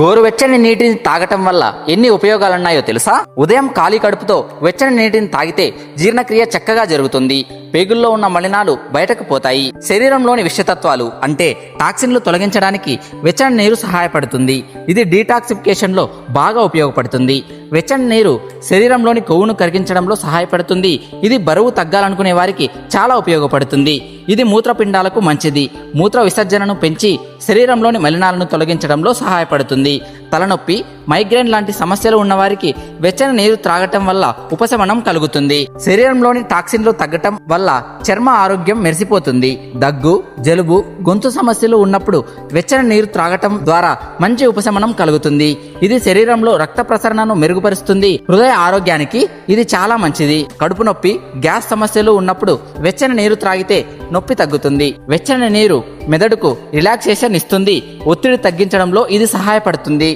గోరువెచ్చని నీటిని తాగటం వల్ల ఎన్ని ఉపయోగాలున్నాయో తెలుసా? ఉదయం ఖాళీ కడుపుతో వెచ్చని నీటిని తాగితే జీర్ణక్రియ చక్కగా జరుగుతుంది. పేగుల్లో ఉన్న మలినాలు బయటకు పోతాయి. శరీరంలోని విషతత్వాలు అంటే టాక్సిన్లు తొలగించడానికి వెచ్చని నీరు సహాయపడుతుంది. ఇది డీటాక్సిఫికేషన్లో బాగా ఉపయోగపడుతుంది. వెచ్చని నీరు శరీరంలోని కొవ్వును కరిగించడంలో సహాయపడుతుంది. ఇది బరువు తగ్గాలనుకునే వారికి చాలా ఉపయోగపడుతుంది. ఇది మూత్రపిండాలకు మంచిది. మూత్ర విసర్జనను పెంచి శరీరంలోని మలినాలను తొలగించడంలో సహాయపడుతుంది. తలనొప్పి మైగ్రేన్ లాంటి సమస్యలు ఉన్నవారికి వెచ్చని నీరు త్రాగటం వల్ల ఉపశమనం కలుగుతుంది. శరీరంలోని టాక్సిన్లు తగ్గటం వల్ల చర్మ ఆరోగ్యం మెరిసిపోతుంది. దగ్గు జలుబు గొంతు సమస్యలు ఉన్నప్పుడు వెచ్చని నీరు త్రాగటం ద్వారా మంచి ఉపశమనం కలుగుతుంది. ఇది శరీరంలో రక్త ప్రసరణను మెరుగుపరుస్తుంది. హృదయ ఆరోగ్యానికి ఇది చాలా మంచిది. కడుపు నొప్పి గ్యాస్ సమస్యలు ఉన్నప్పుడు వెచ్చని నీరు త్రాగితే నొప్పి తగ్గుతుంది. వెచ్చని నీరు మెదడుకు రిలాక్సేషన్ ఇస్తుంది. ఒత్తిడి తగ్గించడంలో ఇది సహాయపడుతుంది.